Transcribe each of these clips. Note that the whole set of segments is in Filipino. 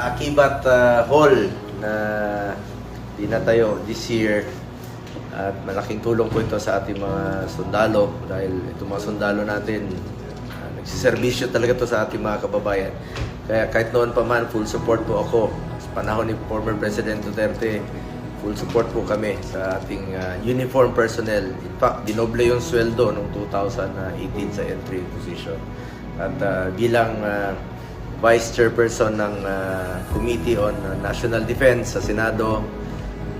Akibat uh, Hall na dinatayo this year at malaking tulong po ito sa ating mga sundalo dahil itong mga sundalo natin uh, nagsiservisyo talaga to sa ating mga kababayan. Kaya kahit noon pa man, full support po ako. Sa panahon ni former President Duterte, full support po kami sa ating uh, uniform personnel. In fact, dinoble yung sweldo noong 2018 sa entry position. At uh, bilang uh, Vice Chairperson ng uh, Committee on uh, National Defense sa Senado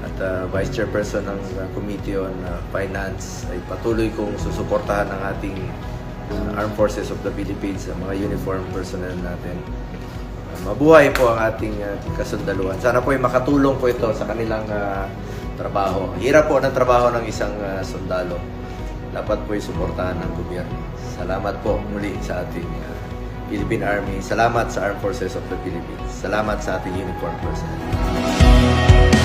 at uh, Vice Chairperson ng uh, Committee on uh, Finance ay patuloy kong susuportahan ang ating uh, Armed Forces of the Philippines, ang mga uniform personnel natin. Uh, mabuhay po ang ating uh, kasundaluhan. Sana po ay makatulong po ito sa kanilang uh, trabaho. Hirap po ng trabaho ng isang uh, sundalo. Dapat po ay suportahan ng gobyerno. Salamat po muli sa ating uh, Philippine Army. Salamat sa Armed Forces of the Philippines. Salamat sa ating uniform personnel.